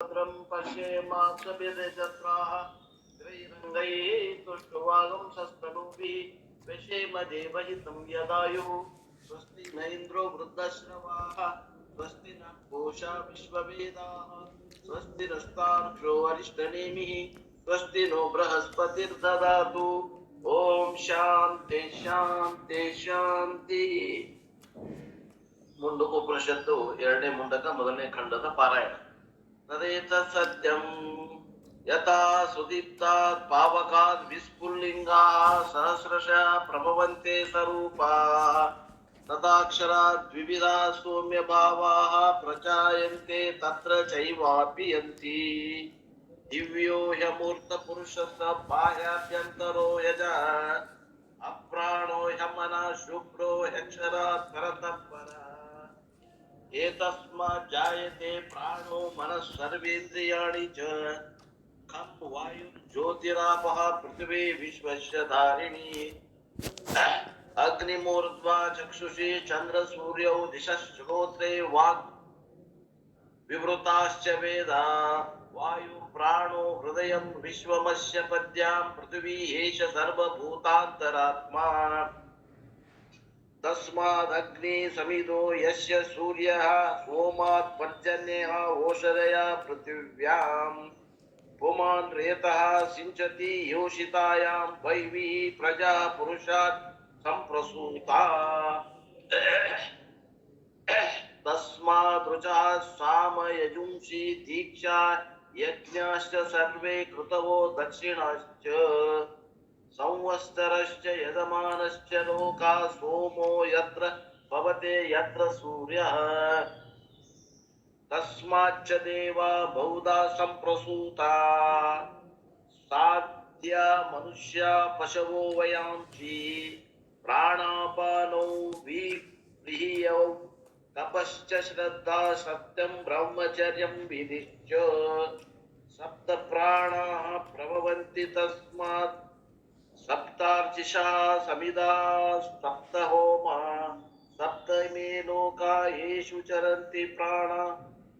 भद्रं पश्येमाक्षभिर्यजत्राः त्रैरङ्गैः तुष्टुवागं शस्तनूभिः विषेम देवहितं यदायुः स्वस्ति न इन्द्रो वृद्धश्रवाः स्वस्ति न कोशा विश्ववेदाः स्वस्ति नस्तार्क्ष्यो अरिष्टनेमिः स्वस्ति नो बृहस्पतिर्ददातु ॐ ಶಾಂತಿ ಶಾಂತಿ ಶಾಂತಿ ಮುಂಡಕ ಉಪನಿಷತ್ತು ಎರಡನೇ ಮುಂಡಕ ಮೊದಲನೇ ಖಂಡದ ಪಾರಾಯಣ तदेत सत्यं यथा सुदीप्तात् पावकात् विस्फुल्लिङ्गाः सहस्रशः प्रभवन्ते स्वरूपा तदाक्षरात् द्विविधा सौम्यभावाः प्रचायन्ते तत्र चैवापि यन्ति दिव्यो ह्यमूर्तपुरुषस्य बाह्याभ्यन्तरो यज। अप्राणो ह्यमनः शुभ्रो ह्यक्षरात् करतः परः। एतस्मात् जायते प्राणो मनः सर्वेन्द्रियाणि च। खं वायुः ज्योतिरापः पृथिवी विश्वस्य धारिणी। अग्निमूर्ध्वा चक्षुषी चन्द्रसूर्यौ दिशश्रोत्रे वाक् विवृताश्च वेदा। वायु प्राणो हृदयं विश्वमस्य पद्यां पृथिवी एष सर्वभूतान्तरात्मा। तस्मादग्नि समिदो यस्य सूर्यः, सोमात् पर्जन्यः ओषधया पृथिव्याम्। पुमान् रेतः सिञ्चति योषितायां वैवी प्रजा पुरुषात् सम्प्रसूता तस्मादृचा सामयजुंषि दीक्षा यज्ञाश्च सर्वे कृतवो दक्षिणाश्च। संवत्सरश्च यजमानश्च लोका सोमो यत्र, भवते यत्र सूर्यः। तस्माच्च देवा बहुधा सम्प्रसूता। साध्या मनुष्या पशवो वयांसि प्राणापानौ विह्रियौ तपश्च श्रद्धा सत्यं ब्रह्मचर्यं विधिश्च। सप्त प्राणाः प्रभवन्ति तस्मात्। सप्तार्चिषा समिदा सप्त होमा सप्तमे लोका येषु चरन्ति प्राणा,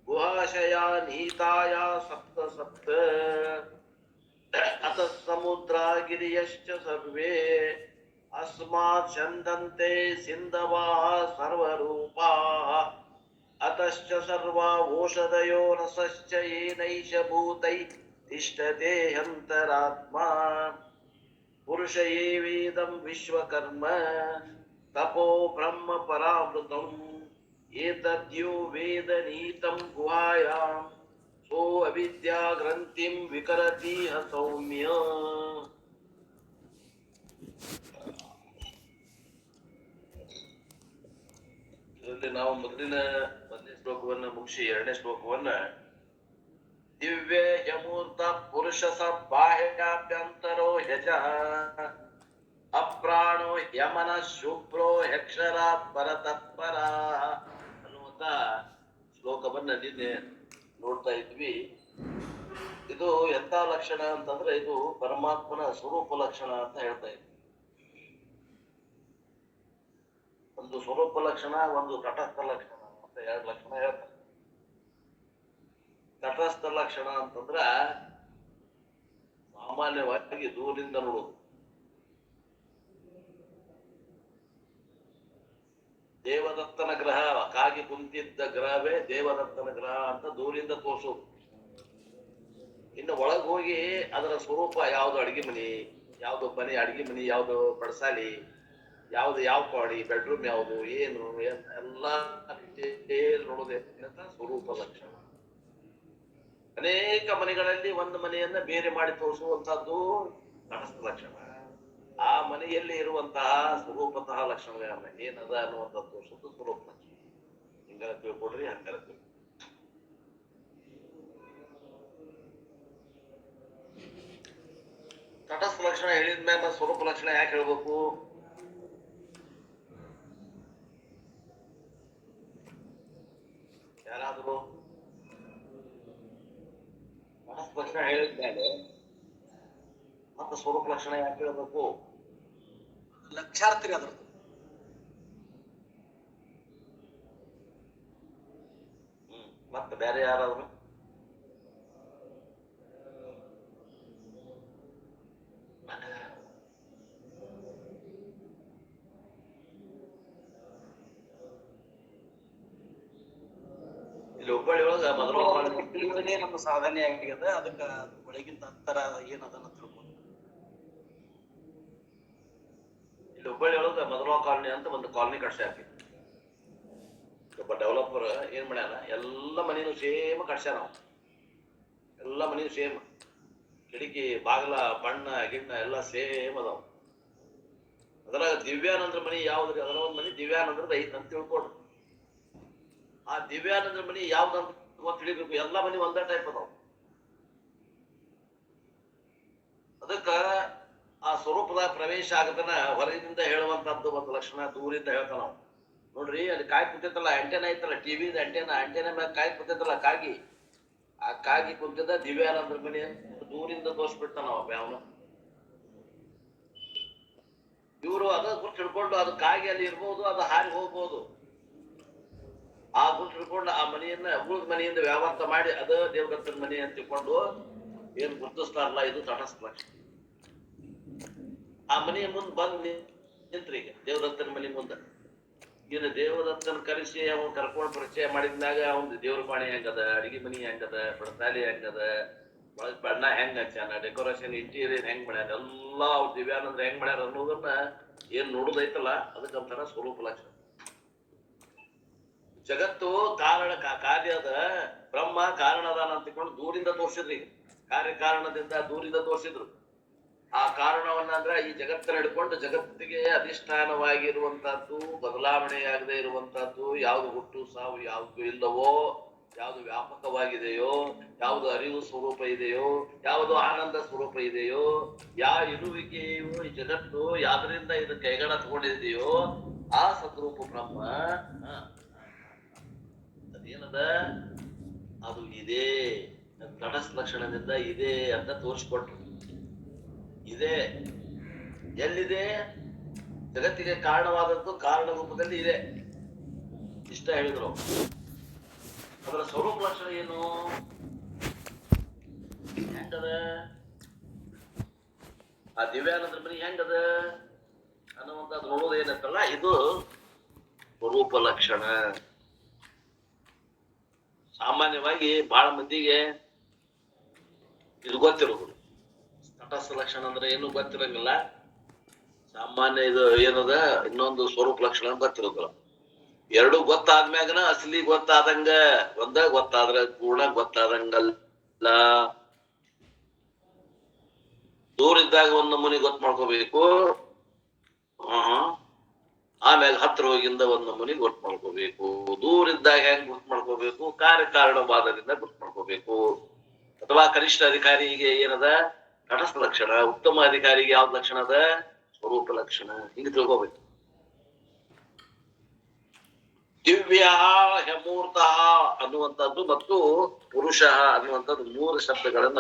गुहाशया नीताया सप्त सप्त अतः समुद्रा गिर्यश्च सर्वे अस्मात् छन्दन्ते सिन्धवाः सर्वरूपाः। अतश्च सर्वा ओषधयो रसश्च येनैष भूतै तिष्ठते ह्यन्तरात्मा పురుషయే వేదం విశ్వకర్మ తపో బ్రహ్మ పరామృతం ఏతద్యో వేదనీతం గుహాయాం సో అవిద్యా గ్రంథిం వికరతి సౌమ్య ಇದರಲ್ಲಿ ನಾವು ಮೊದಲಿನ ಮೊದಲನೇ ಶ್ಲೋಕವನ್ನ ಮುಗಿಸಿ ಎರಡನೇ ಶ್ಲೋಕವನ್ನ ದಿವ್ಯ ಯಮೂರ್ತ ಪುರುಷ ಬಾಹ್ಯಾಭ್ಯಂತರೋ ಯಜ. ಅಪ್ರಾಣೋ ಯಮನ ಶುಭ್ರೋ ಯಕ್ಷರಾತ್ ಪರತತ್ಪರ. ಅನ್ನುವಂತ ಶ್ಲೋಕವನ್ನ ನಿನ್ನೆ ನೋಡ್ತಾ ಇದ್ವಿ. ಇದು ಎಂತ ಲಕ್ಷಣ ಅಂತಂದ್ರೆ ಇದು ಪರಮಾತ್ಮನ ಸ್ವರೂಪ ಲಕ್ಷಣ ಅಂತ ಹೇಳ್ತಾ ಇದ್ವಿ. ಒಂದು ಸ್ವರೂಪ ಲಕ್ಷಣ, ಒಂದು ತಟಸ್ಥ ಲಕ್ಷಣ ಅಂತ ಎರಡು ಲಕ್ಷಣ ಹೇಳ್ತಾರೆ. ತಟಸ್ಥ ಲಕ್ಷಣ ಅಂತಂದ್ರ ಸಾಮಾನ್ಯವಾಗಿ ದೂರಿಂದ ನೋಡುದು. ದೇವದತ್ತನ ಗ್ರಹ, ಕಾಗಿ ಕುಂತಿದ್ದ ಗ್ರಹವೇ ದೇವದತ್ತನ ಗ್ರಹ ಅಂತ ದೂರಿಂದ ತೋರಿಸೋದು. ಇನ್ನು ಒಳಗೆ ಹೋಗಿ ಅದರ ಸ್ವರೂಪ ಯಾವ್ದು ಅಡಿಗೆ ಮನಿ, ಯಾವ್ದು ಮನೆ ಅಡಿಗೆ ಮನಿ, ಯಾವ್ದು ಬಡಸಾಲಿ ಯಾವ್ದು ಯಾವ ಪಾಡಿ, ಬೆಡ್ರೂಮ್ ಯಾವ್ದು, ಏನು, ಎಲ್ಲ ನೋಡೋದೇ ಸ್ವರೂಪ ಲಕ್ಷಣ. ಅನೇಕ ಮನೆಗಳಲ್ಲಿ ಒಂದು ಮನೆಯನ್ನ ಬೇರೆ ಮಾಡಿ ತೋರಿಸುವಂತಹದ್ದು ತಟಸ್ಥ ಲಕ್ಷಣ. ಆ ಮನೆಯಲ್ಲಿ ಇರುವಂತಹ ಸ್ವರೂಪತಃ ಲಕ್ಷಣಗಳನ್ನ ಏನದ ಅನ್ನುವಂಥದ್ದು ತೋರಿಸೋದು ಸ್ವರೂಪ. ಹಿಂಗಾರ ತಿಳ್ಕೊಡ್ರಿ ಹಂಗಾರ ತಟಸ್ಥ ಲಕ್ಷಣ ಹೇಳಿದ ಹೇಳಿದ್ಮೇಲೆ ಸ್ವರೂಪ ಲಕ್ಷಣ ಯಾಕೆ ಹೇಳ್ಬೇಕು? ಯಾರಾದ್ರು ತಟಸ್ಥ ಲಕ್ಷಣ ಹೇಳಿದ್ಮೇಲೆ ಮತ್ತೆ ಸ್ವರೂಪ ಲಕ್ಷಣ ಯಾಕೆ ಹೇಳಬೇಕು? ಲಕ್ಷಾರ್ಥಿ ಅದ್ರದ್ದು. ಹ್ಮ್. ಮತ್ತೆ ಬೇರೆ ಯಾರಾದ್ರು ಇಲ್ಲಿ ಹುಬ್ಬಳ್ಳಿ ಒಳಗ ಮೊದಲ ತಿಳಿಯೋದೇ ನಮ್ಮ ಸಾಧನೆ ಆಗಿದೆ. ಅದಕ್ಕ ಒಳಗಿಂದ ಅಂತರ ಏನದನ್ನ ತಿಳ್ಕೊಂಡು ಇಲ್ಲಿ ಹುಬ್ಬಳ್ಳಿ ಒಳಗ ಮೊದಲ ಕಾಲೋನಿ ಅಂತ ಒಂದು ಕಾಲನಿ ಹಾಕಿ. ಒಬ್ಬ ಡೆವಲಪರ್ ಏನ್ ಮಾಡ್ಯಾನ, ಎಲ್ಲ ಮನೇನು ಸೇಮ್ ಕಟ್ಸ್ಯಾರ ನಾವು ಎಲ್ಲ ಮನೇನು ಸೇಮ್ ಕಿಟಕಿ, ಬಾಗಲ, ಬಣ್ಣ, ಗಿಣ್ಣ ಎಲ್ಲ ಸೇಮ್ ಅದಾವ ಅದ್ರಾಗ ದಿವ್ಯಾನಂದ್ರ ಮನಿ ಯಾವ್ದ್ರಿ? ಅದರ ಒಂದ್ ಮನಿ ದಿವ್ಯಾನಂದ್ರದ ಐತ್ ಅಂತ ತಿಳ್ಕೊಡ್ರಿ ಆ ದಿವ್ಯಾನಂದ್ರ ಮನಿ ಯಾವ್ದಂತ ಗೊತ್ತ್ ತಿಳಿಬೇಕು, ಎಲ್ಲ ಮನೆ ಒಂದೇ ಟೈಪ್ ಅದಾವ. ಅದಕ್ಕ ಆ ಸ್ವರೂಪದ ಪ್ರವೇಶ ಆಗದನ ಹೊರಗಿನಿಂದ ಹೇಳುವಂತದ್ದು ಒಂದು ಲಕ್ಷಣ ದೂರಿಂದ ಹೇಳ್ತಾನ ನಾವು ನೋಡ್ರಿ, ಅಲ್ಲಿ ಕಾಯಿ ಕುಂತೈತಲ್ಲ ಅಂಟೆನ ಐತಲ್ಲ ಟಿವಿ ಅಂಟೆನ ಅಂಟೆನ ಮ್ಯಾಗ ಕಾಯಿ ಕುಂತೈತಲ್ಲ ಕಾಗಿ. ಆ ಕಾಗಿ ಕುಂತಿದ್ದ ದಿವ್ಯಾನಂದ್ರ ಮನೆ ದೂರಿಂದ ತೋರ್ಸ್ಬಿಡ್ತಾನ ನಾವು ಅವನು. ಇವರು ಅದ ತಿಳ್ಕೊಂಡು ಅದು ಕಾಗಿ ಅಲ್ಲಿ ಇರ್ಬೋದು, ಅದು ಹಾರಿ ಹೋಗ್ಬೋದು. ಆ ಗುರು ಹಿಡ್ಕೊಂಡು ಆ ಮನೆಯನ್ನ ಉಳಿದ ಮನೆಯಿಂದ ವ್ಯವಹಾರ ಮಾಡಿ ಅದ ದೇವದತ್ತನ ಮನೆ ಅಂತ ತಿಳ್ಕೊಂಡು ಏನ್ ಗುರುತಿಸ್ತಾರಲ್ಲ ಇದು ತಟಸ್ಥ ಆ ಮನೆಯ ಮುಂದ್ ಬಂದ್ ನಿಂತ್ರಿ ಈಗ, ದೇವದತ್ತನ ಮನೆ ಮುಂದ. ಇನ್ನು ದೇವದತ್ತನ ಕರೆಸಿ ಅವನ್ ಕರ್ಕೊಂಡು ಪರಿಚಯ ಮಾಡಿದ್ಮ್ಯಾಗ ಅವನ್ ದೇವ್ರ ಪಾಣಿ ಹೆಂಗದ, ಅಡಿಗೆ ಮನಿ ಹೆಂಗದ ಬಡತಾಲಿ ಹೆಂಗದ, ಒಳಗ್ ಬಣ್ಣ ಹೆಂಗ್ ಹಚ್ಚಾನ ಡೆಕೋರೇಷನ್, ಇಂಟೀರಿಯರ್ ಹೆಂಗ್ ಮಾಡ್ಯಾರ ಎಲ್ಲಾ ಅವ್ರ ದಿವ್ಯಾನಂದ್ರ ಹೆಂಗ್ ಮಾಡ್ಯಾರ ಅನ್ನೋದನ್ನ ಏನ್ ನೋಡುದೈತಲ್ಲ ಅದಕ್ಕಂತಾರ ಸ್ವರೂಪ ಲಕ್ಷಣ. ಜಗತ್ತು ಕಾರಣ ಕಾರ್ಯದ ಬ್ರಹ್ಮ ಕಾರಣ ಅದಾನ ಅಂತ ದೂರಿಂದ ತೋರ್ಸಿದ್ರಿ. ಕಾರ್ಯ ಕಾರಣದಿಂದ ದೂರಿಂದ ತೋರ್ಸಿದ್ರು. ಆ ಕಾರಣವನ್ನ ಅಂದ್ರೆ ಈ ಜಗತ್ತನ್ನ ಹಿಡ್ಕೊಂಡು ಜಗತ್ತಿಗೆ ಅಧಿಷ್ಠಾನವಾಗಿರುವಂತಹದ್ದು, ಬದಲಾವಣೆಯಾಗದೆ ಇರುವಂತಹದ್ದು, ಯಾವ್ದು ಹುಟ್ಟು, ಸಾವು, ಯಾವ್ದು ಇಲ್ಲವೋ, ಯಾವುದು ವ್ಯಾಪಕವಾಗಿದೆಯೋ, ಯಾವುದು ಅರಿವು ಸ್ವರೂಪ ಇದೆಯೋ, ಯಾವುದು ಆನಂದ ಸ್ವರೂಪ ಇದೆಯೋ ಯಾವ ಇರುವಿಕೆಯು ಈ ಜಗತ್ತು ಯಾವ್ದರಿಂದ ಇದು ಕೈಗಡ ತಗೊಂಡಿದೆಯೋ, ಆ ಸದ್ರೂಪ ಬ್ರಹ್ಮ ಅದೇನದ ಅದು ಇದೆ. ತಟಸ್ ಲಕ್ಷಣದಿಂದ ಇದೆ ಅಂತ ತೋರಿಸ್ಕೊಟ್ರು. ಇದೆ. ಎಲ್ಲಿದೆ? ಜಗತ್ತಿಗೆ ಕಾರಣವಾದದ್ದು ಕಾರಣ ರೂಪದಲ್ಲಿ ಇದೆ. ಇಷ್ಟ ಹೇಳಿದ್ರು. ಅದರ ಸ್ವರೂಪ ಲಕ್ಷಣ ಏನು? ಹೆಂಗದ? ಆ ದಿವ್ಯಾನಂದ್ರ ಮನಿ ಹೆಂಗದ? ಅನ್ನುವಂಥದ್ದು ನೋಡೋದು ಏನಂತಲ್ಲ ಇದು ಸ್ವರೂಪ ಲಕ್ಷಣ. ಸಾಮಾನ್ಯವಾಗಿ ಬಹಳ ಮಂದಿಗೆ ಇದು ಗೊತ್ತಿರೋದು ತಟಸ್ಥ ಲಕ್ಷಣ ಅಂದ್ರೆ ಏನು ಗೊತ್ತಿರಂಗಿಲ್ಲ. ಸಾಮಾನ್ಯ ಇದು ಏನದ, ಇನ್ನೊಂದು ಸ್ವರೂಪ ಲಕ್ಷಣ ಗೊತ್ತಿರೋದಿಲ್ಲ ಎರಡು ಗೊತ್ತಾದ್ಮ್ಯಾಗನ ಅಸಲಿ ಗೊತ್ತಾದಂಗ, ಒಂದ ಗೊತ್ತಾದ್ರ ಪೂರ್ಣ ಗೊತ್ತಾದಂಗಲ್ಲ. ದೂರ ಇದ್ದಾಗ ಒಂದು ನಮೂನಿ ಗೊತ್ತ ಮಾಡ್ಕೋಬೇಕು. ಹ್ಮ್. ಆಮ್ಯಾಗ ಹತ್ರ ಹೋಗಿಂದ ಒಂದ್ ನಮೂನಿ ಗುರ್ತು ಮಾಡ್ಕೋಬೇಕು. ದೂರ ಇದ್ದಾಗ ಹೆಂಗ್ ಗುರ್ತು ಮಾಡ್ಕೋಬೇಕು? ಕಾರ್ಯಕಾರಣವಾದದಿಂದ ಗುರ್ತು ಮಾಡ್ಕೋಬೇಕು. ಅಥವಾ ಕನಿಷ್ಠ ಅಧಿಕಾರಿಗೆ ಏನದ? ತಟಸ್ಥ ಲಕ್ಷಣ, ಉತ್ತಮ ಅಧಿಕಾರಿಗೆ ಯಾವ್ದು ಲಕ್ಷಣ ಅದ? ಸ್ವರೂಪ ಲಕ್ಷಣ. ಹಿಂಗ ತಿಳ್ಕೋಬೇಕು. ದಿವ್ಯ ಹೆಮೂರ್ತ ಅನ್ನುವಂಥದ್ದು ಮತ್ತು ಪುರುಷ ಅನ್ನುವಂಥದ್ದು ಮೂರು ಶಬ್ದಗಳನ್ನ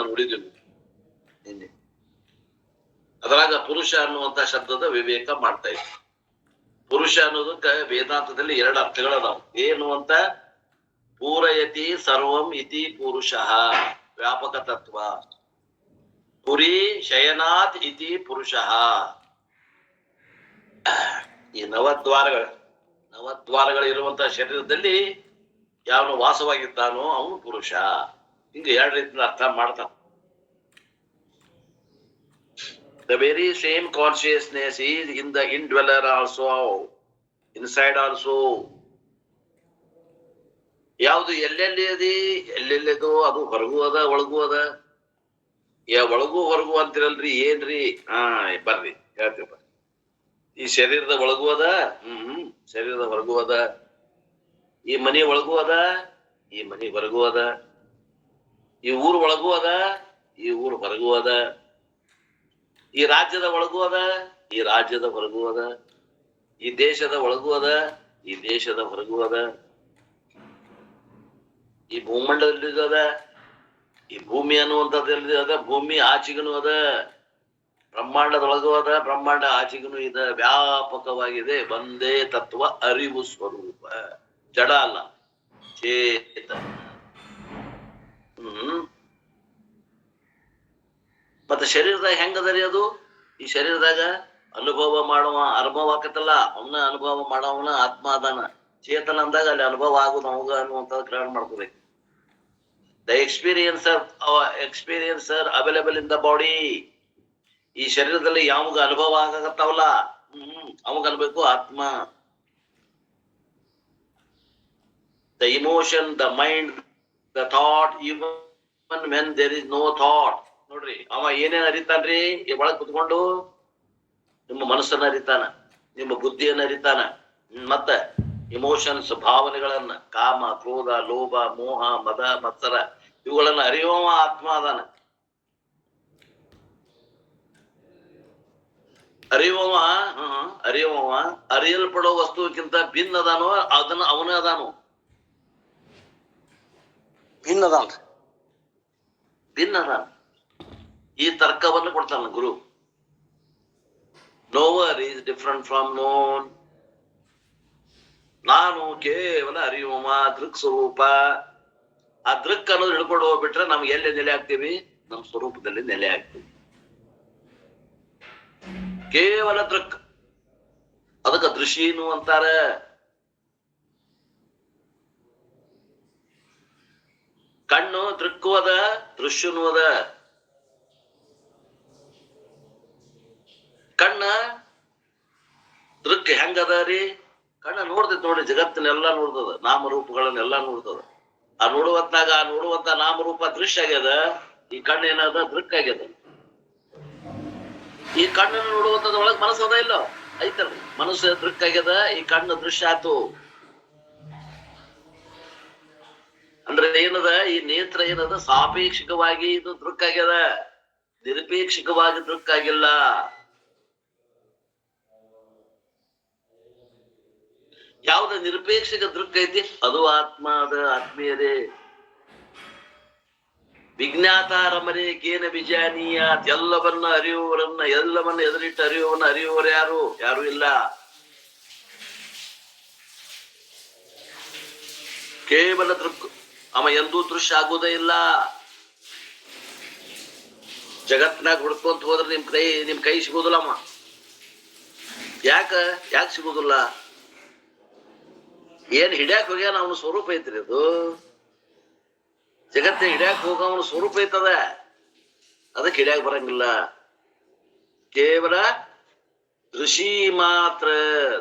ನಿನ್ನೆ. ಅದರಾಗ ಪುರುಷ ಅನ್ನುವಂತ ಶಬ್ದದ ವಿವೇಕ ಮಾಡ್ತಾ ಇದ್ವಿ. ಪುರುಷ ಅನ್ನೋದಕ್ಕ ವೇದಾಂತದಲ್ಲಿ ಎರಡು ಅರ್ಥಗಳದಾವ ಏನು ಅಂತ? ಪೂರಯತಿ ಸರ್ವಂ ಇತಿ ಪುರುಷ. ವ್ಯಾಪಕ ತತ್ವ. ಪುರಿ ಶಯನಾಥ್ ಇತಿ ಪುರುಷ. ಈ ನವದ್ವಾರಗಳು ನವದ್ವಾರಗಳು ಇರುವಂತಹ ಶರೀರದಲ್ಲಿ ಯಾವನು ವಾಸವಾಗಿದ್ದಾನೋ ಅವನು ಪುರುಷ. ಹಿಂಗ ಎರಡು ರೀತಿಯಿಂದ ಅರ್ಥ ಮಾಡ್ತಾನ. The very same consciousness is in the indweller also inside also ಯಾವುದು ಎಲ್ಲೆಲ್ಲಿ ಅದಿ ಎಲ್ಲೆಲ್ಲಿದು ಅದು ಹೊರಗೂ ಅದ, ಒಳಗೂ ಅದ? ಯಾ ಒಳಗೂ ಹೊರಗೂ ಅಂತಿರಲ್ರಿ, ಏನ್ರಿ? ಹಾ, ಬರ್ರಿ, ಹೇಳ್ತೀವಿ ಬರ್ರಿ. ಈ ಶರೀರದ ಒಳಗೂ ಅದ ಹ್ಮ್, ಶರೀರದ ಹೊರಗೂ ಅದ. ಈ ಮನೆ ಒಳಗೂ ಅದ, ಈ ಮನೆ ಹೊರಗೂ ಅದ. ಈ ಊರ್ ಒಳಗೂ ಅದ, ಈ ಊರ್ ಹೊರಗೂ ಅದ. ಈ ರಾಜ್ಯದ ಒಳಗೂ ಅದ, ಈ ರಾಜ್ಯದ ಹೊರಗೂ ಅದ, ಈ ದೇಶದ ಒಳಗೂ ಅದ, ಈ ದೇಶದ ಹೊರಗೂ ಅದ. ಈ ಭೂಮಂಡಲದಲ್ಲಿ ಅದ, ಈ ಭೂಮಿ ಅನ್ನುವಂಥದ್ದಲ್ಲಿ ಅದ, ಭೂಮಿ ಆಚೆಗೂ ಅದ, ಬ್ರಹ್ಮಾಂಡದೊಳಗೂ ಅದ, ಬ್ರಹ್ಮಾಂಡ ಆಚೆಗೂ ಇದ ವ್ಯಾಪಕವಾಗಿದೆ. ಒಂದೇ ತತ್ವ ಅರಿವು ಸ್ವರೂಪ, ಜಡ ಅಲ್ಲ ಚೇತ ಹ್ಮ್. ಮತ್ತೆ ಶರೀರದಾಗ ಹೆಂಗದರಿ ಅದು? ಈ ಶರೀರದಾಗ ಅನುಭವ ಮಾಡುವ ಅನುಭವ ಆಕತ್ತಲ್ಲ, ಅವನ ಅನುಭವ ಮಾಡೋವನ ಆತ್ಮ ಅದಾನ ಚೇತನ ಅಂದಾಗ ಅಲ್ಲಿ ಅನುಭವ ಆಗುದು ಅವಾಗ ಅನ್ನುವಂಥದ್ದು ಗ್ರಹಣ ಮಾಡ್ಕೋಬೇಕು. The experiencer experiencer available in the body ಈ ಶರೀರದಲ್ಲಿ ಯಾವಾಗ ಅನುಭವ ಆಗತ್ತಾವಲ್ಲ ಹ್ಮ್, ಅವಾಗ ಅನ್ಬೇಕು ಆತ್ಮ. The emotion the mind the thought even when there is no thought ನೋಡ್ರಿ. ಅವ ಏನೇನ್ ಅರಿತಾನ್ರಿ ಈ ಒಳಗ್ ಕುತ್ಕೊಂಡು ನಿಮ್ಮ ಮನಸ್ಸನ್ನ ಅರಿತಾನ ನಿಮ್ಮ ಬುದ್ಧಿಯನ್ನ ಅರಿತಾನ. ಮತ್ತ ಇಮೋಷನ್ಸ್ ಭಾವನೆಗಳನ್ನ ಕಾಮ ಕ್ರೋಧ ಲೋಭ ಮೋಹ ಮದ ಮತ್ಸರ ಇವುಗಳನ್ನ ಅರಿಯುವ ಆತ್ಮ ಅದಾನ. ಅರಿಯುವವ ಹ್ಮ್ ಅರಿಯುವವ ಅರಿಯಲ್ಪಡೋ ವಸ್ತುವಿಗಿಂತ ಭಿನ್ನ ಅದಾನೋ ಅದನ್ನ ಅವನೇ ಅದಾನು. ಭಿನ್ನ ಅದಾನ ಭಿನ್ನ ಅದಾನ. ಈ ತರ್ಕವನ್ನು ಕೊಡ್ತಾನೆ ಗುರು. Knower is different from known ನಾನು ಕೇವಲ ಅರಿಯುವ ದೃಕ್ ಸ್ವರೂಪ. ಆ ದೃಕ್ ಅನ್ನೋದು ಹಿಡ್ಕೊಂಡು ಹೋಗ್ಬಿಟ್ರೆ ನಮ್ಗೆ ಎಲ್ಲಿ ನೆಲೆ ಆಗ್ತೀವಿ? ನಮ್ಮ ಸ್ವರೂಪದಲ್ಲಿ ನೆಲೆ ಆಗ್ತೀವಿ. ಕೇವಲ ದೃಕ್. ಅದಕ್ಕೆ ದೃಶೀನು ಅಂತಾರ. ಕಣ್ಣು ದೃಕ್ಕು ಅದ, ದೃಶ್ಯನೂ ಅದ. ಕಣ್ಣ ದೃಕ್ ಹೆಂಗದ ರೀ ಕಣ್ಣ ನೋಡ್ತೈತಿ ನೋಡಿ ಜಗತ್ತನ್ನೆಲ್ಲ ನೋಡ್ತದ, ನಾಮರೂಪಗಳನ್ನೆಲ್ಲಾ ನೋಡ್ತದ. ಆ ನೋಡುವಂತಾಗ ಆ ನೋಡುವಂತ ನಾಮರೂಪ ದೃಶ್ಯ ಆಗ್ಯದ, ಈ ಕಣ್ಣು ಏನದ ದೃಕ್ ಆಗ್ಯದ. ಈ ಕಣ್ಣನ್ನು ನೋಡುವಂತದ ಒಳಗ್ ಮನಸ್ಸು ಅದ ಇಲ್ಲ? ಐತಲ್ರಿ, ಮನಸ್ಸು ದೃಕ್ ಆಗ್ಯದ, ಈ ಕಣ್ಣು ದೃಶ್ಯ ಆತು. ಅಂದ್ರೆ ಏನದ, ಈ ನೇತ್ರ ಏನದ, ಸಾಪೇಕ್ಷಿಕವಾಗಿ ಇದು ದೃಕ್ ಆಗ್ಯದ. ನಿರಪೇಕ್ಷಿಕವಾಗಿ ದೃಕ್ ಆಗಿಲ್ಲ. ಯಾವ್ದ ನಿರ್ಪೇಕ್ಷಕ ದೃಕ್ ಐತಿ? ಅದು ಆತ್ಮದ ಆತ್ಮೀಯರೇ. ವಿಜ್ಞಾತಾರಮರೇ ಕೇನ ವಿಜಾನೀಯ ಎಲ್ಲವನ್ನ ಅರಿಯುವವರನ್ನ, ಎಲ್ಲವನ್ನ ಎದುರಿಟ್ಟು ಅರಿಯುವವನ್ನ ಅರಿಯುವವರು ಯಾರು? ಯಾರು ಇಲ್ಲ. ಕೇವಲ ದೃಕ್, ಅವ ಎಂದೂ ದೃಶ್ಯ ಆಗುವುದೇ ಇಲ್ಲ. ಜಗತ್ನಾಗ ಹುಡ್ಕೊಂತ ಹೋದ್ರೆ ನಿಮ್ ಕೈ ನಿಮ್ ಕೈ ಸಿಗೋದಿಲ್ಲ ಅಮ್ಮ ಯಾಕ? ಯಾಕೆ ಸಿಗೋದಿಲ್ಲ ಏನ್ ಹಿಡ್ಯಾಕ್ ಹೋಗ್ಯಾನ ಅವನ ಸ್ವರೂಪ ಐತ್ರಿ ಅದು? ಜಗತ್ತೆ ಹಿಡ್ಯಾಕ್ ಹೋಗ ಅವನ ಸ್ವರೂಪ ಐತದ? ಅದಕ್ಕೆ ಹಿಡ್ಯಾಕ್ ಬರಂಗಿಲ್ಲ. ಕೇವಲ ದೃಶಿ ಮಾತ್ರ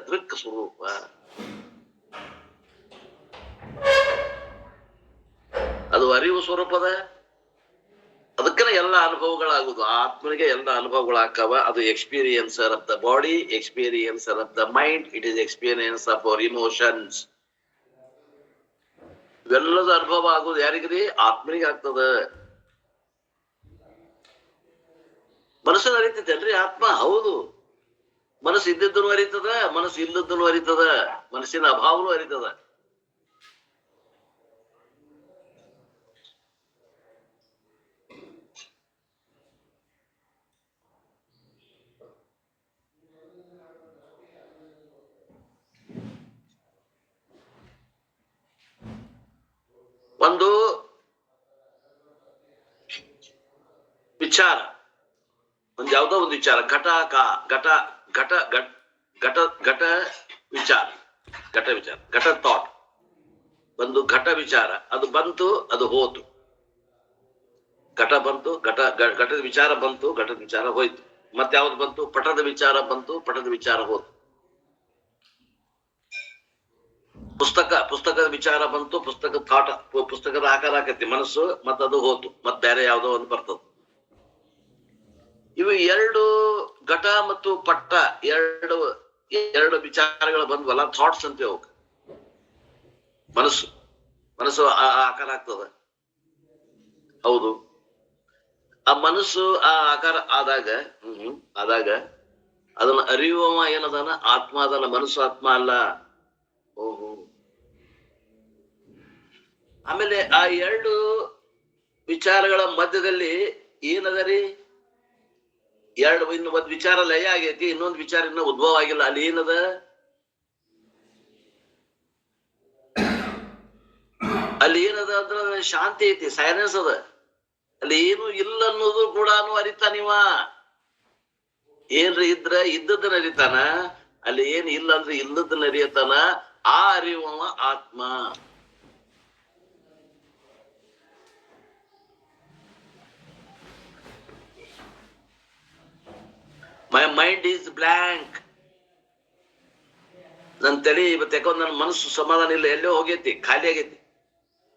ದೃಕ್ ಸ್ವರೂಪ. ಅದು ಅರಿವು ಸ್ವರೂಪದ ಅದಕ್ಕನ ಎಲ್ಲ ಅನುಭವಗಳಾಗುದು ಆತ್ಮನಿಗೆ ಎಲ್ಲ ಅನುಭವಗಳು ಆಕ್ಕವ ಅದು experiencer of the body experiencer of the mind it is experience of our emotions ಇವೆಲ್ಲದ ಅನುಭವ ಆಗೋದು ಯಾರಿಗ್ರಿ ಆತ್ಮನಿಗೆ ಆಗ್ತದ. ಮನಸ್ಸು ಅರಿತೈತೇನ್ರಿ ಆತ್ಮ? ಹೌದು. ಮನಸ್ಸು ಇದ್ದಿದ್ದನು ಅರಿತದ, ಮನಸ್ಸು ಇಲ್ಲದ್ದನು ಅರಿತದ, ಮನಸ್ಸಿನ ಅಭಾವನು ಅರಿತದ. ಒಂದು ವಿಚಾರ. ಒಂದು ಯಾವುದೋ ಒಂದು ವಿಚಾರ. ಘಟಕ ಘಟ ಘಟ ಘಟ ಘಟ ಘಟ ವಿಚಾರ. ಘಟ ವಿಚಾರ. ಘಟ ಥಾಟ್ ಒಂದು ಘಟ ವಿಚಾರ. ಅದು ಬಂತು, ಅದು ಹೋತು. ಘಟ ಬಂತು, ಘಟ ಘಟದ ವಿಚಾರ ಬಂತು, ಘಟದ ವಿಚಾರ ಹೋಯ್ತು. ಮತ್ತೆ ಯಾವ್ದು ಬಂತು? ಪಟದ ವಿಚಾರ ಬಂತು ಪಟದ ವಿಚಾರ ಹೋತು. ಪುಸ್ತಕ, ಪುಸ್ತಕದ ವಿಚಾರ ಬಂತು ಪುಸ್ತಕ ಥಾಟ್ ಪುಸ್ತಕದ ಆಕಾರ ಆಕತಿ, ಮನಸ್ಸು ಮತ್ತದು ಹೋತು ಮತ್ ಬೇರೆ ಯಾವ್ದೋ ಒಂದು ಬರ್ತದ. ಇವು ಎರಡು ಘಟ ಮತ್ತು ಪಟ್ಟ, ಎರಡು ಎರಡು ವಿಚಾರಗಳು ಬಂದ್ವಲ್ಲ, ಥಾಟ್ಸ್ ಅಂತ ಹೋಗ ಮನಸ್ಸು ಮನಸ್ಸು ಆಕಾರ ಆಗ್ತದ. ಹೌದು. ಆ ಮನಸ್ಸು ಆ ಆಕಾರ ಆದಾಗ, ಹ್ಮ್, ಆದಾಗ ಅದನ್ನ ಅರಿಯುವ ಏನದಾನ? ಆತ್ಮ ಅದನ್ನ ಮನಸ್ಸು ಆತ್ಮ ಅಲ್ಲ. ಓಹೋ. ಆಮೇಲೆ ಆ ಎರಡು ವಿಚಾರಗಳ ಮಧ್ಯದಲ್ಲಿ ಏನದ ರೀ ಎರಡು ಇನ್ನು ಒಂದ್ ವಿಚಾರ ಲಯ ಆಗೈತಿ, ಇನ್ನೊಂದು ವಿಚಾರ ಇನ್ನ ಉದ್ಭವ ಆಗಿಲ್ಲ. ಅಲ್ಲಿ ಏನದ? ಅಲ್ಲಿ ಏನದ? ಅಂದ್ರ ಶಾಂತಿ ಐತಿ ಸೈಲೆನ್ಸ್ ಅದ. ಅಲ್ಲಿ ಏನು ಇಲ್ಲ ಅನ್ನೋದು ಕೂಡ ಅರಿತಾನಿವ ಏನ್ರಿ ಇದ್ರ? ಇದ್ದದನ್ನ ಅರಿತಾನ? ಅಲ್ಲಿ ಏನ್ ಇಲ್ಲ ಅಂದ್ರೆ ಇಲ್ಲದನ್ನ ಅರಿಯತಾನ? ಆ ಅರಿವ ಆತ್ಮ. ಮೈ ಮೈಂಡ್ ಈಸ್ ಬ್ಲ್ಯಾಂಕ್ ನನ್ ತಲೆ ಇವತ್ತು ಯಾಕೋ ನನ್ನ ಮನಸ್ಸು ಸಮಾಧಾನ ಇಲ್ಲ, ಎಲ್ಲೋ ಹೋಗೈತಿ, ಖಾಲಿ ಆಗೈತಿ.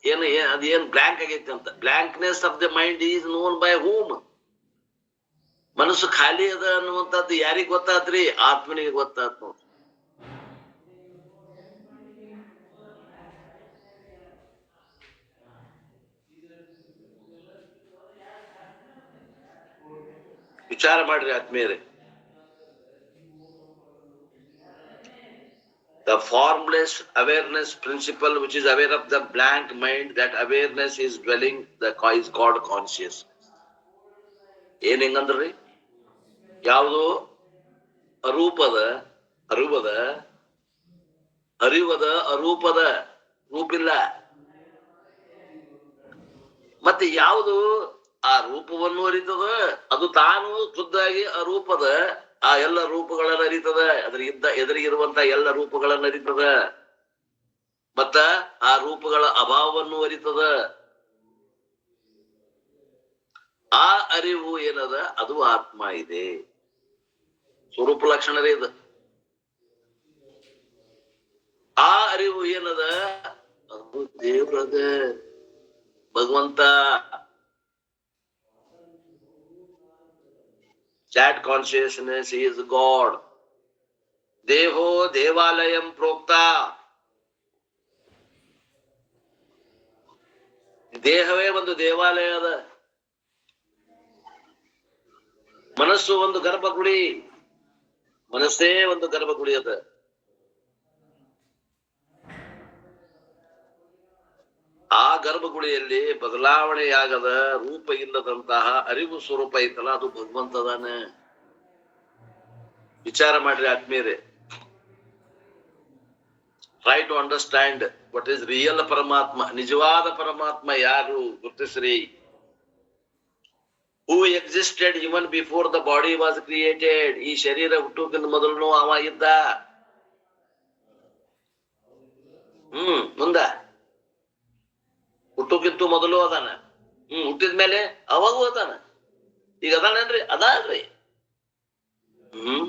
ಏನು ಅದು ಏನ್ ಬ್ಲ್ಯಾಂಕ್ ಆಗೈತಿ ಅಂತ. Blankness of the mind is known by whom ಮನಸ್ಸು ಖಾಲಿ ಅದ ಅನ್ನುವಂಥದ್ದು ಯಾರಿಗೆ ಗೊತ್ತಾತ್ರಿ ಆತ್ಮನಿಗೆ ಗೊತ್ತಾತ್ ನೋಡ್ರಿ ವಿಚಾರ ಮಾಡ್ರಿ ಆತ್ಮೀಯರೇ the formless awareness principle which is aware of the blank mind that awareness is dwelling the is called conscious ಏನ್ ಹೆಂಗಂದ್ರಿ ಯಾವುದು ಅರೂಪದ ಅರಿವದ ಅರಿವದ ಅರೂಪದ ರೂಪಿಲ್ಲ ಮತ್ತೆ ಯಾವುದು ಆ ರೂಪವನ್ನು ಅರಿತದ ಅದು ತಾನು ಖುದ್ದಾಗಿ ಅರೂಪದ ಆ ಎಲ್ಲ ರೂಪಗಳನ್ನ ಅರಿತದ ಅದ್ರ ಇದ್ದ ಎದುರಿಗಿರುವಂತ ಎಲ್ಲ ರೂಪಗಳನ್ನು ಅರಿತದ ಮತ್ತ ಆ ರೂಪಗಳ ಅಭಾವವನ್ನು ಅರಿತದ ಆ ಅರಿವು ಏನದ? ಅದು ಆತ್ಮ ಇದೆ. ಸ್ವರೂಪ ಲಕ್ಷಣರೇ ಇದು. ಆ ಅರಿವು ಏನದ? ಅದು ದೇವ್ರದ. ಭಗವಂತ that consciousness is God. ದೇಹೋ ದೇವಾಲಯಂ ಪ್ರೋಕ್ತ ದೇಹವೇ ಒಂದು ದೇವಾಲಯ ಅದ. ಮನಸ್ಸು ಒಂದು ಗರ್ಭಗುಡಿ. ಮನಸ್ಸೇ ಒಂದು ಗರ್ಭಗುಡಿ ಅದ. ಆ ಗರ್ಭಗುಡಿಯಲ್ಲಿ ಬದಲಾವಣೆಯಾಗದ ರೂಪ ಇಲ್ಲದಂತಹ ಅರಿವು ಸ್ವರೂಪ ಐತಲ್ಲ, ಅದು ಭಗವಂತದಾನೆ. ವಿಚಾರ ಮಾಡ್ರಿ ಆತ್ಮೀಯರೇ try to understand what is real ಪರಮಾತ್ಮ, ನಿಜವಾದ ಪರಮಾತ್ಮ ಯಾರು ಗುರುತಿಸ್ರಿ. Who existed even before the body was created ಈ ಶರೀರ ಹುಟ್ಟುಕಿಂತ ಮೊದಲು ಅವ ಇದ್ದ. ಹ್ಮ್, ಮುಂದ. ಹುಟ್ಟುಕಿಂತ ಮೊದಲು ಅದಾನ. ಹ್ಮ್, ಹುಟ್ಟಿದ ಮೇಲೆ ಅವಾಗೂ ಅದಾನ. ಈಗ ಅದಾನೇನ್ರಿ ಅದಾನ್ರಿ. ಹ್ಮ್.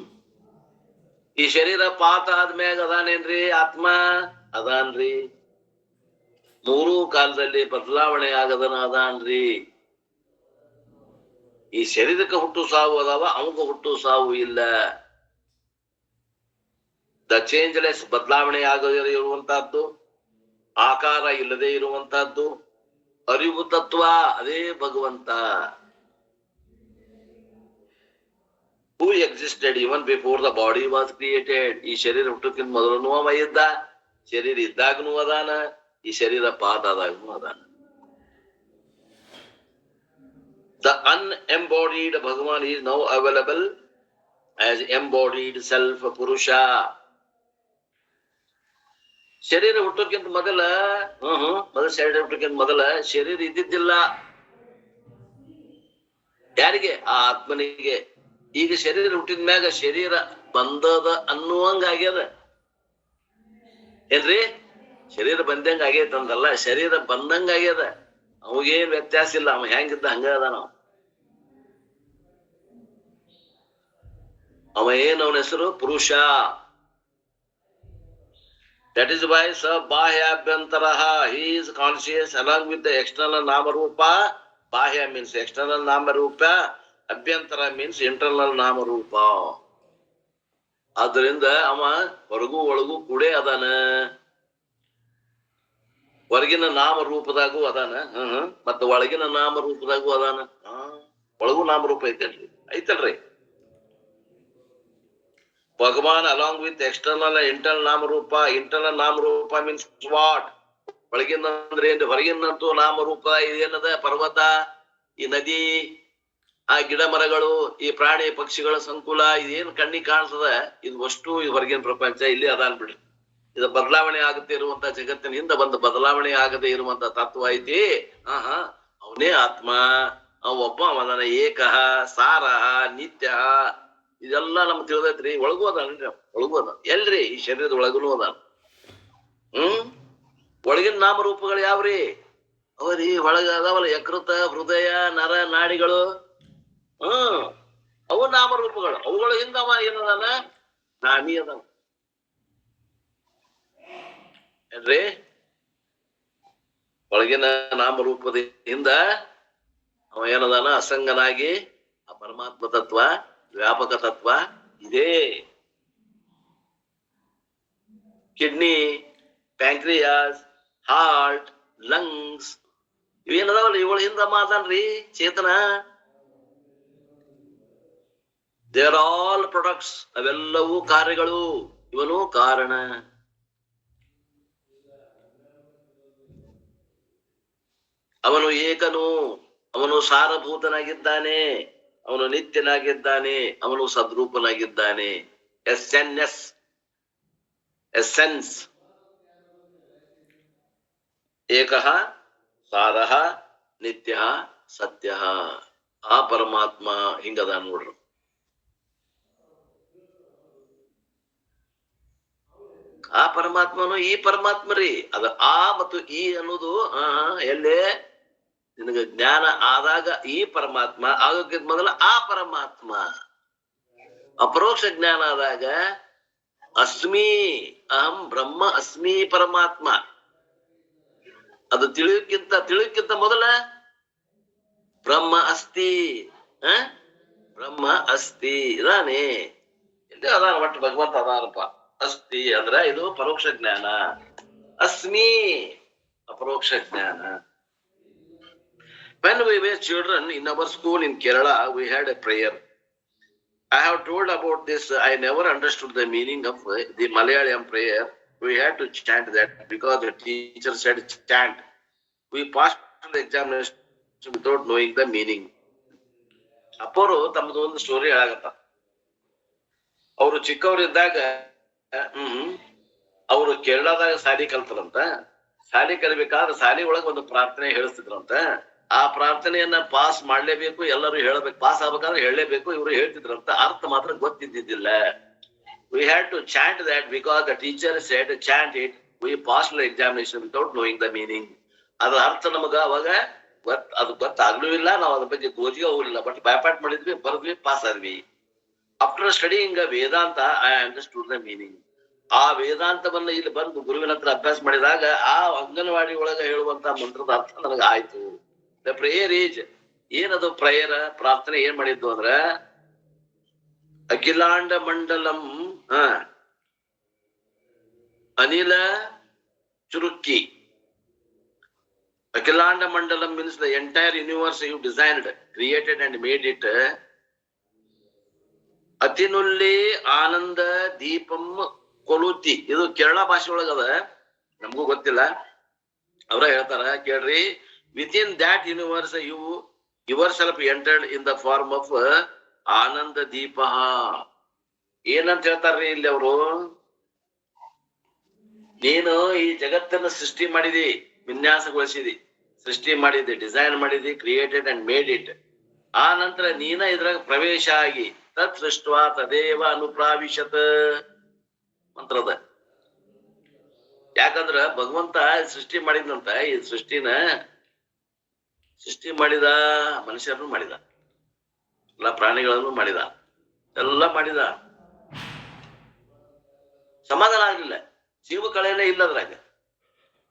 ಈ ಶರೀರ ಪಾತ ಆದ್ಮ್ಯಾಗ ಅದಾನೇನ್ರಿ? ಆತ್ಮ ಅದಾನ್ರಿ. ಮೂರೂ ಕಾಲದಲ್ಲಿ ಬದಲಾವಣೆ ಆಗದನ ಅದಾನ್ರಿ. ಈ ಶರೀರಕ್ಕೆ ಹುಟ್ಟು ಸಾವು ಅದಾವ, ಅವಂಗ ಹುಟ್ಟು ಸಾವು ಇಲ್ಲ. ದ ಚೇಂಜ್ಲೆಸ್ ಬದಲಾವಣೆ ಆಗದೇ ಇರುವಂತಹದ್ದು. ಆಕಾರ ಇಲ್ಲದೆ ಇರುವಂತಹದ್ದು, ಅರಿವು ತತ್ವ ಅದೇ ಭಗವಂತ. Who existed even before the body was created ಈ ಶರೀರ ಹುಟ್ಟಕ್ಕಿಂತ ಮೊದಲು ಅವ ಇದ್ದ. ಶರೀರ ಇದ್ದಾಗನೂ ಅದಾನ. ಈ ಶರೀರ ಪಾತ ಆದಾಗನೂ ಅದಾನ. The unembodied Bhagavan is now available as embodied self ಪುರುಷ ಶರೀರ ಹುಟ್ಟೋಕ್ಕಿಂತ ಮೊದಲ ಹ್ಮ್ ಹ್ಮ್. ಮೊದಲ ಶರೀರ ಹುಟ್ಟೋಕ್ಕಿಂತ ಮೊದಲ ಶರೀರ ಇದ್ದಿದ್ದಿಲ್ಲ. ಯಾರಿಗೆ? ಆ ಆತ್ಮನಿಗೆ. ಈಗ ಶರೀರ ಹುಟ್ಟಿದ ಮ್ಯಾಗ ಶರೀರ ಬಂದದ ಅನ್ನುವಂಗ ಆಗ್ಯದ. ಏನ್ರಿ? ಶರೀರ ಬಂದಂಗ ಆಗೇತ್ ಅಂದಲ್ಲ ಶರೀರ ಬಂದಂಗ ಆಗ್ಯದ. ಅವಗೇನ್ ವ್ಯತ್ಯಾಸ ಇಲ್ಲ ಅವ ಹೆಂಗಿದ್ದ ಹಂಗ ಅವ. ಅವ ಏನ್ ಅವನ ಹೆಸರು? ಪುರುಷ. That is why Sa Bahyabhyantaraha, he is conscious along with the external Namarupa. Bahya means external Namarupa, Abhyantara means internal Namarupa. ಆದ್ದರಿಂದ ಅವ ಹೊರಗೂ ಒಳಗೂ ಕೂಡೇ ಅದಾನ ಹೊರಗಿನ ನಾಮ ರೂಪದಾಗೂ ಅದಾನ ಹ್ಮ್ ಮತ್ತ ಒಳಗಿನ ನಾಮ ರೂಪದಾಗೂ ಅದಾನ ಹಾ ಒಳಗೂ ನಾಮರೂಪ ಐತಲ್ರಿ ಐತಲ್ರಿ Bhagavan along with external internal ನಾಮರೂಪ internal ನಾಮರೂಪ ಮೀನ್ಸ್ ವಾಟ್ ಒಳಗಿನ ಅಂದ್ರೆ ಏನ್ರಿ? ಹೊರಗಿನಂತೂ ನಾಮರೂಪ ಇದೇನದ ಪರ್ವತ, ಈ ನದಿ, ಆ ಗಿಡ ಮರಗಳು, ಈ ಪ್ರಾಣಿ ಪಕ್ಷಿಗಳ ಸಂಕುಲ ಇದೇನ್ ಕಣ್ಣಿಗೆ ಕಾಣ್ತದ ಇದು ಅಷ್ಟು ಇದು ಹೊರಗಿನ ಪ್ರಪಂಚ, ಇಲ್ಲಿ ಅದಾನ್ ಬಿಡ್ರಿ. ಇದು ಬದಲಾವಣೆ ಆಗುತ್ತೆ ಇರುವಂತ ಜಗತ್ತಿನ ಹಿಂದೆ ಬಂದ ಬದಲಾವಣೆ ಆಗದೆ ಇರುವಂತ ತತ್ವ ಐತಿ. ಹ ಅವನೇ ಆತ್ಮ. ಅವ ಒಬ್ಬ ಅವನ ಏಕಃ ಸಾರಹ ನಿತ್ಯ. ಇದೆಲ್ಲ ನಮ್ಗೆ ತಿಳಿದೈತ್ರಿ. ಒಳಗೂ ಅದಾನ್ರಿ ಒಳಗೂ ಅದ ಎಲ್ರಿ? ಈ ಶರೀರದ ಒಳಗುನು ಅದಾನ. ಹ್ಮ್? ಒಳಗಿನ ನಾಮರೂಪಗಳು ಯಾವ್ರಿ? ಅವರಿ ಒಳಗ ಅದಾವಲ್ಲ, ಯಕೃತ, ಹೃದಯ, ನರ, ನಾಡಿಗಳು. ಹ್ಮ್? ಅವು ನಾಮರೂಪಗಳು. ಅವುಗಳ ಹಿಂದ ಏನದಾನ? ನಾನಿ ಅದಾನ ಏನ್ರಿ? ಒಳಗಿನ ನಾಮರೂಪದಿಂದ ಅವ ಏನದಾನ? ಅಸಂಗನಾಗಿ ಆ ಪರಮಾತ್ಮ ತತ್ವ ವ್ಯಾಪಕ ತತ್ವ ಇದೆ. ಕಿಡ್ನಿ, ಪ್ಯಾಂಕ್ರಿಯಾಸ್, ಹಾರ್ಟ್, ಲಂಗ್ಸ್ ಇವೇನದಾವಲ್ಲ ಇವಳ ಹಿಂದ ಮಾತಾನ್ರಿ, ಚೇತನ. ದೇರ್ ಆಲ್ ಪ್ರೊಡಕ್ಟ್ಸ್ ಅವೆಲ್ಲವೂ ಕಾರ್ಯಗಳು. ಇವನು ಕಾರಣ. ಅವನು ಏಕನು. ಅವನು ಸಾರಭೂತನಾಗಿದ್ದಾನೆ. ಅವನು ನಿತ್ಯನಾಗಿದ್ದಾನೆ, ಅವನು ಸದ್ರೂಪನಾಗಿದ್ದಾನೆ. ಎಸ್ ಎನ್ ಎಸ್ ಎಸ್ಸೆನ್ಸ್ ಏಕಃ, ಸಾರಃ, ನಿತ್ಯ, ಸತ್ಯ. ಆ ಪರಮಾತ್ಮ ಹಿಂಗದ ನೋಡ್ರು. ಆ ಪರಮಾತ್ಮನು ಈ ಪರಮಾತ್ಮ ರೀ ಅದ ಆ ಮತ್ತು ಈ ಅನ್ನೋದು ಆ ಎಲ್ಲೇ ನಿನಗೆ ಜ್ಞಾನ ಆದಾಗ ಈ ಪರಮಾತ್ಮ, ಆಗೋಕ್ಕಿಂತ ಮೊದಲ ಆ ಪರಮಾತ್ಮ. ಅಪರೋಕ್ಷ ಜ್ಞಾನ ಆದಾಗ ಅಸ್ಮಿ, ಅಹಂ ಬ್ರಹ್ಮ ಅಸ್ಮಿ ಪರಮಾತ್ಮ. ಅದು ತಿಳಿಯೋಕ್ಕಿಂತ ತಿಳಿಯೋಕ್ಕಿಂತ ಮೊದಲ ಬ್ರಹ್ಮ ಅಸ್ತಿ, ಹಾ? ಬ್ರಹ್ಮ ಅಸ್ತಿ ಇದಾನೆ ಇಲ್ಲಿ ಅದಾನ ಒಟ್ಟು ಭಗವಂತ ಅದಾನಪ್ಪ? ಅಸ್ತಿ ಅಂದ್ರ ಇದು ಪರೋಕ್ಷ ಜ್ಞಾನ. ಅಸ್ಮಿ, ಅಪರೋಕ್ಷ ಜ್ಞಾನ. When we were children in our school in kerala we had a prayer i have told about this i never understood the meaning of uh, the malayalam prayer we had to chant that because the teacher said chant we passed the examination without knowing the meaning ಅಪ್ಪರು ತಮ್ಮದು ಒಂದು story ಹೇಳಾಗತ್ತ ಅವರು ಚಿಕ್ಕವರಿದ್ದಾಗ ಹ್ಮ್ ಅವರು ಕೇರಳದಾಗ ಸಾಲಿ ಕಲ್ತರಂತ ಸಾಲಿ ಕಲಿಬೇಕಾದ್ರೆ ಸಾಲಿ ಒಳಗ ಒಂದು ಪ್ರಾರ್ಥನೆ ಹೇಳಿಸ್ತಿದ್ರಂತ ಆ ಪ್ರಾರ್ಥನೆಯನ್ನ ಪಾಸ್ ಮಾಡಲೇಬೇಕು, ಎಲ್ಲರೂ ಹೇಳಬೇಕು, ಪಾಸ್ ಆಗ್ಬೇಕಾದ್ರೆ ಹೇಳಲೇಬೇಕು, ಇವರು ಅಂತ ಅರ್ಥ ಮಾತ್ರ ಗೊತ್ತಿದ್ದಿದ್ದಿಲ್ಲ. We had to chant that because the teacher said chant it we pass examination without knowing the meaning ಅದ್ರ ಅರ್ಥ ನಮಗ ಅವಾಗ ಗೊತ್, ಅದು ಗೊತ್ತಾಗ್ಲೂ ಇಲ್ಲ, ನಾವು ಅದ್ರ ಬಗ್ಗೆ ಗೋಜಿಗೆ ಹೋಗ್ಲಿಲ್ಲ ಬಟ್ ಬೈಪಾಟ್ ಮಾಡಿದ್ವಿ, ಬರ್ದ್ವಿ, ಪಾಸ್ ಆದ್ವಿ. After studying Vedanta I understood the meaning ಆ ವೇದಾಂತವನ್ನ ಇಲ್ಲಿ ಬಂದು ಗುರುವಿನ ಹತ್ರ ಅಭ್ಯಾಸ ಮಾಡಿದಾಗ ಆ ಅಂಗನವಾಡಿ ಒಳಗ ಹೇಳುವಂತ ಮಂತ್ರದ ಅರ್ಥ ನನಗೆ ಆಯ್ತು. ದ ಪ್ರೇಯರ್ ಈಜ್ ಏನದು ಪ್ರೇಯರ್ ಪ್ರಾರ್ಥನೆ ಏನ್ ಮಾಡಿದ್ದು ಅಂದ್ರ, ಅಖಿಲಾಂಡ ಮಂಡಲಂ, ಹ, ಅನಿಲ ಚುರುಕ್ಕಿ. ಅಖಿಲಾಂಡ Mandalam means the entire universe you designed created and made it ಅತಿನುಲ್ಲಿ ಆನಂದ ದೀಪಂ ಕೊಲುತಿ. ಇದು ಕೇರಳ ಭಾಷೆ ಒಳಗದ ನಮಗೂ ಗೊತ್ತಿಲ್ಲ. ಅವ್ರ ಹೇಳ್ತಾರ, ಕೇಳ್ರಿ that universe you yourself entered in the form of ಆನಂದ ದೀಪ ಏನಂತ ಹೇಳ್ತಾರ್ರಿ ಇಲ್ಲಿ ಅವರು? ನೀನು ಈ ಜಗತ್ತನ್ನ ಸೃಷ್ಟಿ ಮಾಡಿದಿ, ವಿನ್ಯಾಸಗೊಳಿಸಿದಿ, ಸೃಷ್ಟಿ ಮಾಡಿದಿ ಡಿಸೈನ್ ಮಾಡಿದಿ ಕ್ರಿಯೇಟೆಡ್ ಅಂಡ್ ಮೇಡ್ ಇಟ್ ಆ ನಂತರ ನೀನ ಇದ್ರಾಗ ಪ್ರವೇಶ ಆಗಿ ತತ್ ಸೃಷ್ಟ್ವ ತದೇವ ಅನುಪ್ರಾವಿಶತ. ಮಂತ್ರದ. ಯಾಕಂದ್ರ ಭಗವಂತ ಸೃಷ್ಟಿ ಮಾಡಿದ್ನಂತ, ಈ ಸೃಷ್ಟಿನ ಸೃಷ್ಟಿ ಮಾಡಿದ, ಮನುಷ್ಯರನ್ನು ಮಾಡಿದ, ಎಲ್ಲ ಪ್ರಾಣಿಗಳನ್ನು ಮಾಡಿದ, ಎಲ್ಲ ಮಾಡಿದ. ಸಮಾಧಾನ ಆಗ್ಲಿಲ್ಲ. ಜೀವ ಕಳೆನೇ ಇಲ್ಲ ಅದ್ರಾಗ.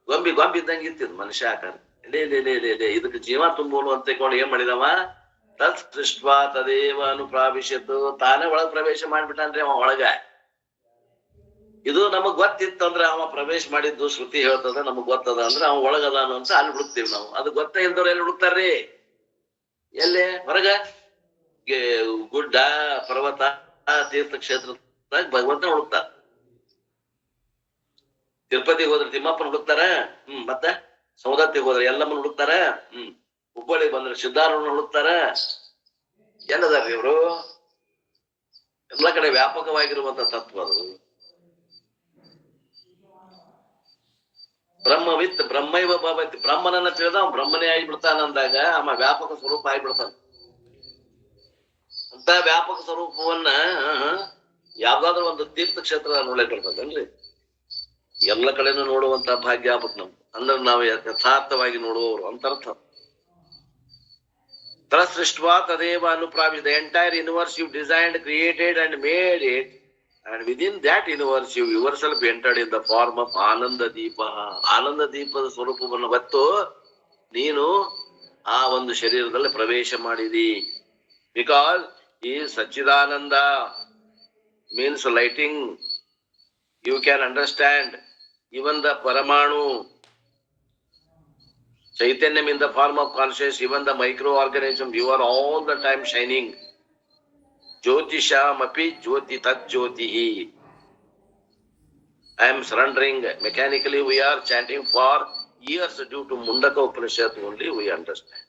ಗೊಂಬಿ ಗೊಂಬಿ ಇದ್ದಂಗೆ ಇತ್ತಿದ್ ಮನುಷ್ಯ ಆಕಾರ. ಲೇ ಇದಕ್ಕೆ ಜೀವ ತುಂಬೋಲು ಅಂತ ತಿಳ್ಕೊಂಡು ಏನ್ ಮಾಡಿದವ? ತತ್ ಸೃಷ್ಟ ತದೇವ ಅನುಪ್ರಾವಿಶತ್ತು ತಾನೇ ಒಳಗ್ ಪ್ರವೇಶ ಮಾಡ್ಬಿಟ್ಟಾನ್ರಿ ಅವ ಒಳಗ. ಇದು ನಮಗ್ ಗೊತ್ತಿತ್ತಂದ್ರ ಅವ ಪ್ರವೇಶ ಮಾಡಿದ್ದು ಶ್ರುತಿ ಹೇಳ್ತದ, ನಮಗ್ ಗೊತ್ತದ ಅಂದ್ರೆ ಅವ ಒಳಗದಾನು ಅಂತ ಅಲ್ಲಿ ಹುಡುಕ್ತಿವಿ ನಾವು. ಅದು ಗೊತ್ತೇ ಇಲ್ದವ್ರು ಎಲ್ಲಿ ಹುಡುಕ್ತಾರ್ರಿ? ಎಲ್ಲಿ? ಹೊರಗ? ಗುಡ್ಡ, ಪರ್ವತ, ತೀರ್ಥ ಕ್ಷೇತ್ರದಾಗ ಭಗವಂತ ಹುಡುಕ್ತಾರ ತಿರುಪತಿಗೆ ಹೋದ್ರೆ ತಿಮ್ಮಪ್ಪನ ಹುಡುಕ್ತಾರ? ಹ್ಮ್, ಮತ್ತ? ಸೌದತ್ತಿಗೆ ಹೋದ್ರೆ ಎಲ್ಲಮ್ಮನ ಹುಡುಕ್ತಾರ? ಹ್ಮ್ ಹುಬ್ಬಳ್ಳಿ ಬಂದ್ರೆ ಸಿದ್ಧಾರೂಢನ ಹುಡುಕ್ತಾರ? ಎಲ್ಲದಾರ್ರಿ ಇವ್ರು? ಎಲ್ಲಾ ಕಡೆ ವ್ಯಾಪಕವಾಗಿರುವಂತ ತತ್ವ ಅದು. ಬ್ರಹ್ಮವಿತ್ ಬ್ರಹ್ಮೈವ ಭವತಿ. ಬ್ರಹ್ಮನನ್ನ ತಿಳಿದ ಅವ್ನು ಬ್ರಹ್ಮನೇ ಆಗಿಬಿಡ್ತಾನ ಅಂದಾಗ ಅವ ವ್ಯಾಪಕ ಸ್ವರೂಪ ಆಗಿಬಿಡ್ತಾನ. ಅಂತ ವ್ಯಾಪಕ ಸ್ವರೂಪವನ್ನ ಯಾವ್ದಾದ್ರು ಒಂದು ತೀರ್ಥ ಕ್ಷೇತ್ರ ನೋಡಕ್ ಎಲ್ಲ ಕಡೆನೂ ನೋಡುವಂತ ಭಾಗ್ಯ ಆಗ್ಬಿಟ್ ನಮ್ಗೆ. ಅಂದ್ರೆ ನಾವು ಯಥಾರ್ಥವಾಗಿ ನೋಡುವವರು ಅಂತ ಅರ್ಥ. tadeva ತದೇವ The entire universe you designed created and made it. And within that universe you yourself entered in the form of Ananda Deepa. ಆನಂದ ದೀಪದ ಸ್ವರೂಪವನ್ನು ಹೊತ್ತು ನೀನು ಆ ಒಂದು ಶರೀರದಲ್ಲಿ ಪ್ರವೇಶ ಮಾಡಿದಿ ಬಿಕಾಸ್ ಈ ಸಚ್ಚಿದಾನಂದ means lighting you can understand even the ಪರಮಾಣು Chaitanyam in the form of conscious, even the microorganism, you are all the time shining. Jyotisham api ज्योति tat. I am surrendering. Mechanically, we are chanting for years due to Mundaka Upanishad only we understand.